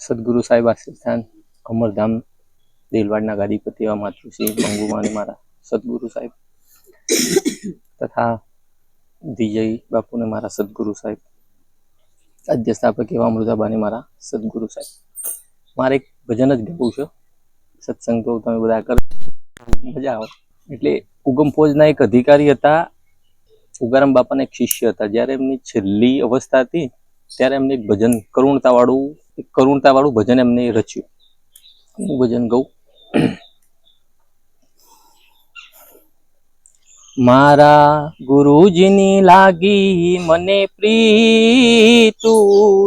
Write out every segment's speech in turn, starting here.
સદગુરુ સાહેબ આશ્રયસ્થાન અમરધામ, દેલવાડના ગાદીપતિ એવા માતૃશ્રી મંગુમાની મારા સદગુરુ સાહેબ તથા વિજય બાપુને મારા સદગુરુ સાહેબ, આદ્ય સ્થાપક એવા અમૃતાબાને મારા સદગુરુ સાહેબ. મારે એક ભજન જ ગાવું છે. સત્સંગ તો તમે બધા કરો મજા આવે. એટલે ઉગમ ફોજના એક અધિકારી હતા. ઉગારામ બાપાના એક શિષ્ય હતા. જ્યારે એમની છેલ્લી અવસ્થા હતી, ત્યારે એમને એક ભજન કરુણતા વાળું એક કરુણતા વાળું ભજન એમને રચ્યું. હું ભજન ગઉં. મારા ગુરુજીની લાગી મને પ્રીતુ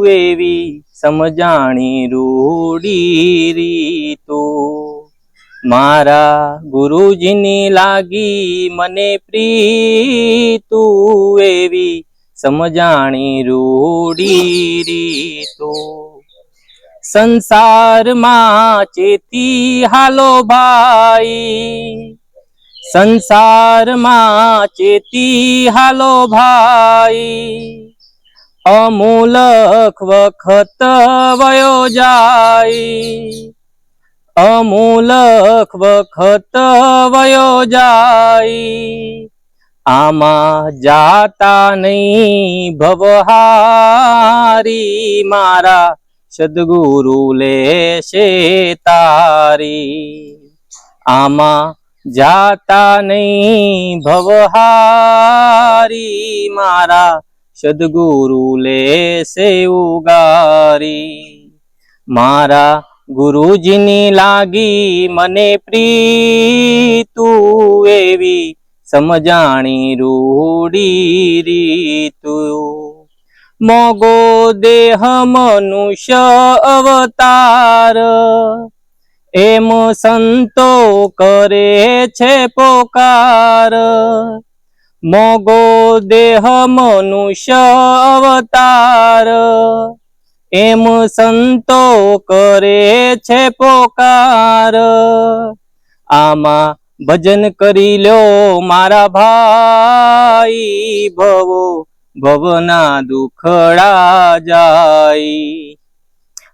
એવી સમજાણી રૂડી રીતુ. મારા ગુરુજીની લાગી મને પ્રીતું એવી સમજાણી રૂડી રીતો. સંસારમાં ચેતી હાલો ભાઈ. સંસારમાં ચેતી હાલો ભાઈ. અમૂલક વખત વયો જાય. અમૂલક વખત વયો જાય. આમાં જાતા નહીં ભવહારી મારા સદગુરુ લેશે તારી. આમાં જાતા નહીં ભવહારી. મારા સદગુરુ લેશે ઉગારી. મારા ગુરુજીની લાગી મને પ્રીતુ એવી સમજાણી રૂડી રીતું. મોગો દેહ મનુષ્ય અવતાર. એમ સંતો કરે છે પોકાર. મોગો દેહ મનુષ્ય અવતાર. એમ સંતો કરે છે પોકાર. આમાં ભજન કરી લ્યો મારા ભાઈ ભવો. ભવના દુખડા જાય.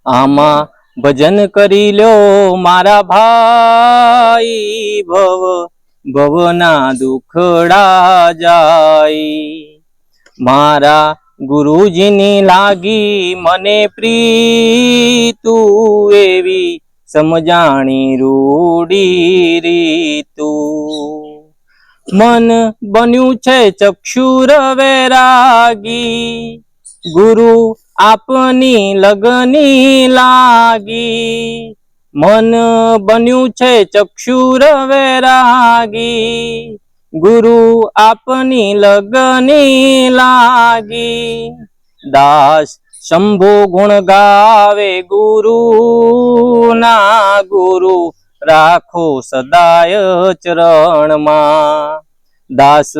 આમાં ભજન કરી લ્યો મારા ભાઈ ભવ, ભવના દુખડા જાય. મારા ગુરુજીની લાગી મને પ્રીતુ એવી સમજાણી રૂડી રીતું. મન બન્યું છે ચક્ષુર વૈરાગી. ગુરુ આપની લગની લાગી. મન બન્યું છે ચક્ષુર વૈરાગી. ગુરુ આપની લગની લાગી. દાસ શંભુ ગુણ ગાવે ગુરુ ના ગુરુ. રાખો સદાય ચરણમાં. દાસ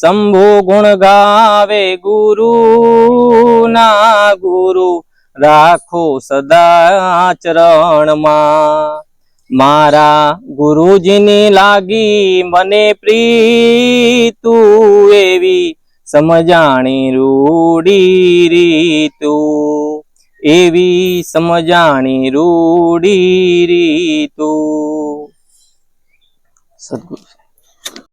શંભુ ગુણ ગાવે ગુરુ ના ગુરુ. રાખો સદા ચરણમાં. મારા ગુરુજીની લાગી મને પ્રીતુ એવી સમજાણી રૂડી રીતું. એવી સમજાણી રૂડી રીતું. સદગુરુ